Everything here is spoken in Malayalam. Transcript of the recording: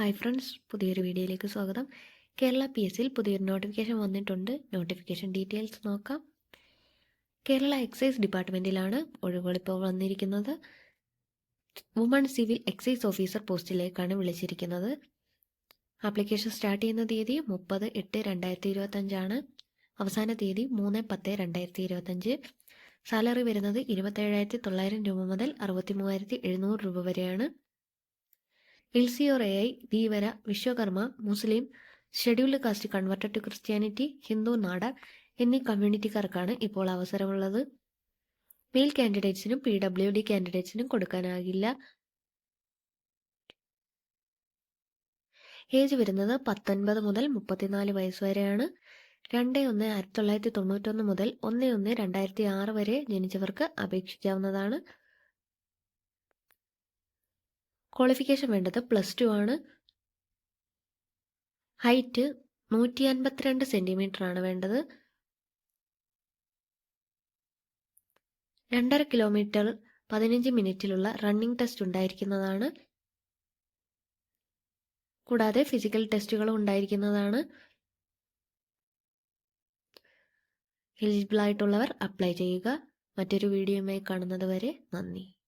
ഹായ് ഫ്രണ്ട്സ് പുതിയൊരു വീഡിയോയിലേക്ക് സ്വാഗതം. കേരള പി എസ് സിയിൽ പുതിയൊരു നോട്ടിഫിക്കേഷൻ വന്നിട്ടുണ്ട്. നോട്ടിഫിക്കേഷൻ ഡീറ്റെയിൽസ് നോക്കാം. കേരള എക്സൈസ് ഡിപ്പാർട്ട്മെന്റിലാണ് ഒഴിവുകളിപ്പോൾ വന്നിരിക്കുന്നത്. വുമൺ സിവിൽ എക്സൈസ് ഓഫീസർ പോസ്റ്റിലേക്കാണ് വിളിച്ചിരിക്കുന്നത്. ആപ്ലിക്കേഷൻ സ്റ്റാർട്ട് ചെയ്യുന്ന തീയതി മുപ്പത് എട്ട് രണ്ടായിരത്തി ഇരുപത്തഞ്ചാണ് അവസാന തീയതി മൂന്ന് പത്ത് രണ്ടായിരത്തി ഇരുപത്തഞ്ച് സാലറി വരുന്നത് ഇരുപത്തേഴായിരത്തി തൊള്ളായിരം രൂപ മുതൽ അറുപത്തി മൂവായിരത്തി എഴുന്നൂറ് രൂപ വരെയാണ്. L C or A I Dheevara Vishwakarma Muslim scheduled caste converted to Christianity Hindu Nadar എന്നീ കമ്മ്യൂണിറ്റിക്കാർക്കാണ് ഇപ്പോൾ അവസരമുള്ളത്. മെയിൽ കാൻഡിഡേറ്റ്സിനും പി ഡബ്ല്യു ഡി കാൻഡിഡേറ്റ്സിനും കൊടുക്കാനാകില്ല. ഏജ് വരുന്നത് പത്തൊൻപത് മുതൽ മുപ്പത്തിനാല് വയസ്സ് വരെയാണ്. രണ്ട് ഒന്ന് ആയിരത്തി തൊള്ളായിരത്തി തൊണ്ണൂറ്റൊന്ന് മുതൽ ഒന്ന് ഒന്ന് രണ്ടായിരത്തി ആറ് വരെ ജനിച്ചവർക്ക് അപേക്ഷിക്കാവുന്നതാണ്. ക്വാളിഫിക്കേഷൻ വേണ്ടത് പ്ലസ് ടു ആണ്. ഹൈറ്റ് നൂറ്റി അൻപത്തിരണ്ട് സെന്റിമീറ്റർ ആണ് വേണ്ടത്. രണ്ടര കിലോമീറ്റർ പതിനഞ്ച് മിനിറ്റിലുള്ള റണ്ണിംഗ് ടെസ്റ്റ് ഉണ്ടായിരിക്കുന്നതാണ്. കൂടാതെ ഫിസിക്കൽ ടെസ്റ്റുകളും ഉണ്ടായിരിക്കുന്നതാണ്. എലിജിബിൾ ആയിട്ടുള്ളവർ അപ്ലൈ ചെയ്യുക. മറ്റൊരു വീഡിയോയുമായി കാണുന്നത് വരെ നന്ദി.